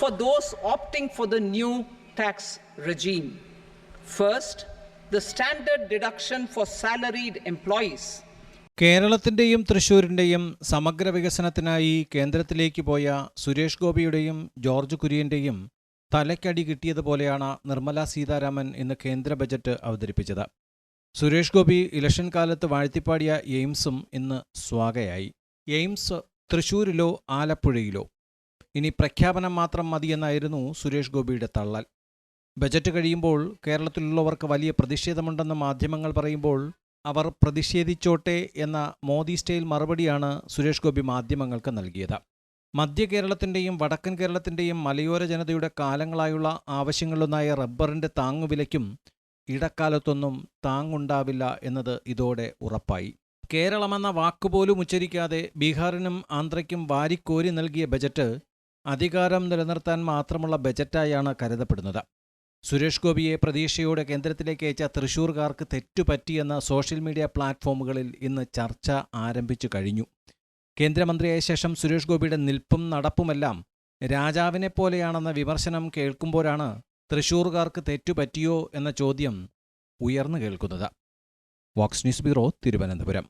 for those opting for the new tax regime. First, the standard deduction for salaried employees. കേരളത്തിന്റെയും തൃശ്ശൂരിന്റെയും സമഗ്ര വികസനത്തിനായി കേന്ദ്രത്തിലേക്ക് പോയ സുരേഷ് ഗോപിയുടെയും ജോർജ് കുര്യന്റെയും തലയ്ക്കടി കിട്ടിയതുപോലെയാണ് നിർമ്മല സീതാരാമൻ ഇന്ന് കേന്ദ്ര ബജറ്റ് അവതരിപ്പിച്ചത് സുരേഷ് ഗോപി ഇലക്ഷൻ കാലത്ത് വാഴ്ത്തിപ്പാടിയ എയിംസും ഇന്ന് സ്വാഗയായി എയിംസ് തൃശ്ശൂരിലോ ആലപ്പുഴയിലോ ഇനി പ്രഖ്യാപനം മാത്രം മതിയെന്നായിരുന്നു സുരേഷ് ഗോപിയുടെ തള്ളൽ. ബജറ്റ് കഴിയുമ്പോൾ കേരളത്തിലുള്ളവർക്ക് വലിയ പ്രതിഷേധമുണ്ടെന്ന് മാധ്യമങ്ങൾ പറയുമ്പോൾ അവർ പ്രതിഷേധിച്ചോട്ടെ എന്ന മോദി സ്റ്റൈൽ മറുപടിയാണ് സുരേഷ് ഗോപി മാധ്യമങ്ങൾക്ക് നൽകിയത്. മധ്യ കേരളത്തിന്റെയും വടക്കൻ കേരളത്തിന്റെയും മലയോര ജനതയുടെ കാലങ്ങളായുള്ള ആവശ്യങ്ങളിലൊന്നായ റബ്ബറിന്റെ താങ്ങുവിലയ്ക്കും ഇടക്കാലത്തൊന്നും താങ്ങുണ്ടാവില്ല എന്നത് ഇതോടെ ഉറപ്പായി. കേരളമെന്ന വാക്കുപോലും ഉച്ചരിക്കാതെ ബീഹാറിനും ആന്ധ്രയ്ക്കും വാരിക്കോരി നൽകിയ ബജറ്റ് അധികാരം നിലനിർത്താൻ മാത്രമുള്ള ബജറ്റായാണ് കരുതപ്പെടുന്നത്. സുരേഷ് ഗോപിയെ പ്രതീക്ഷയോടെ കേന്ദ്രത്തിലേക്ക് അയച്ച തൃശൂർകാർക്ക് തെറ്റുപറ്റിയെന്ന സോഷ്യൽ മീഡിയ പ്ലാറ്റ്ഫോമുകളിൽ ഇന്ന് ചർച്ച ആരംഭിച്ചു കഴിഞ്ഞു. കേന്ദ്രമന്ത്രിയായ ശേഷം സുരേഷ് ഗോപിയുടെ നിൽപ്പും നടപ്പുമെല്ലാം രാജാവിനെ പോലെയാണെന്ന വിമർശനം കേൾക്കുമ്പോഴാണ് തൃശൂർകാർക്ക് തെറ്റുപറ്റിയോ എന്ന ചോദ്യം ഉയർന്നു കേൾക്കുന്നത്. Vox news bureau Thiruvananthapuram.